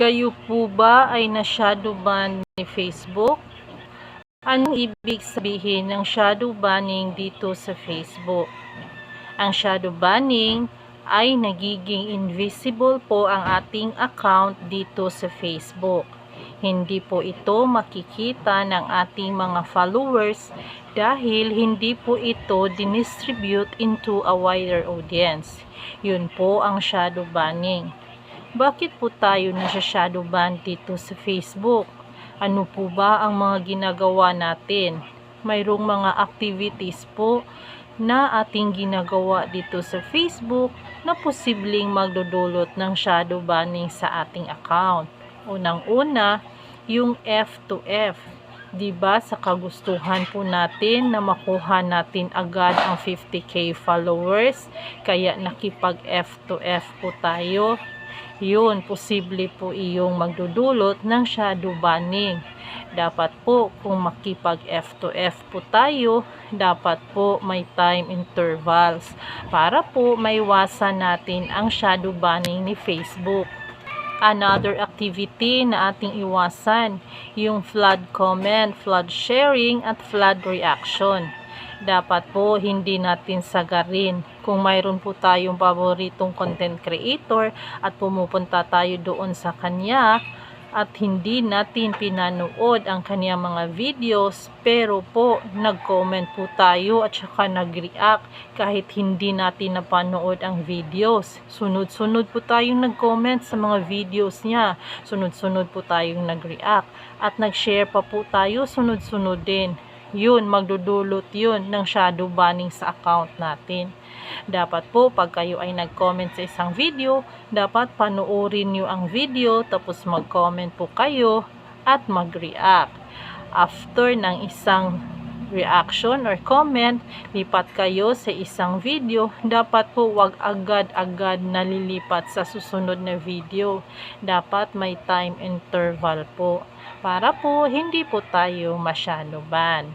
Kayo po ba ay na-shadow ban ni Facebook? Anong ibig sabihin ng shadow banning dito sa Facebook? Ang shadow banning ay nagiging invisible po ang ating account dito sa Facebook. Hindi po ito makikita ng ating mga followers dahil hindi po ito dinistribute into a wider audience. Yun po ang shadow banning. Bakit po tayo nasa shadow ban dito sa Facebook? Ano po ba ang mga ginagawa natin? Mayroong mga activities po na ating ginagawa dito sa Facebook na posibleng magdudulot ng shadow banning sa ating account. Unang-una, yung F2F. 'Di ba sa kagustuhan po natin na makuha natin agad ang 50k followers, kaya nakipag F2F po tayo yun, posible po iyong magdudulot ng shadow banning. Dapat po, kung makipag F2F po tayo, dapat po may time intervals para po maiwasan natin ang shadow banning ni Facebook. Another activity na ating iwasan, yung flood comment, flood sharing, at flood reaction dapat po hindi natin sagarin. Kung mayroon po tayong paboritong content creator at pumupunta tayo doon sa kanya at hindi natin pinanood ang kanyang mga videos pero po nag-comment po tayo at saka nag-react kahit hindi natin napanood ang videos. Sunod-sunod po tayong nag-comment sa mga videos niya. Sunod-sunod po tayong nag-react at nag-share pa po tayo sunod-sunod din yun, magdudulot yun ng shadow banning sa account natin. Dapat po, pag kayo ay nag-comment sa isang video, dapat panoorin nyo ang video, tapos mag-comment po kayo at mag-react. After ng isang reaction or comment, lipat kayo sa isang video, dapat po wag agad-agad nalilipat sa susunod na video. Dapat may time interval po para po hindi po tayo masyado bad.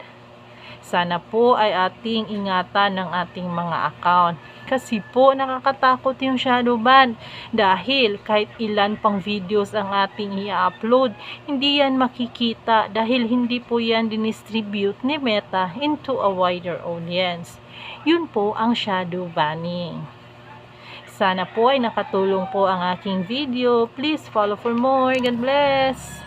Sana po ay ating ingatan ng ating mga account. Kasi po nakakatakot yung shadow ban dahil kahit ilan pang videos ang ating i-upload, hindi yan makikita dahil hindi po yan dinistribute ni Meta into a wider audience. Yun po ang shadow banning. Sana po ay nakatulong po ang aking video. Please follow for more. God bless!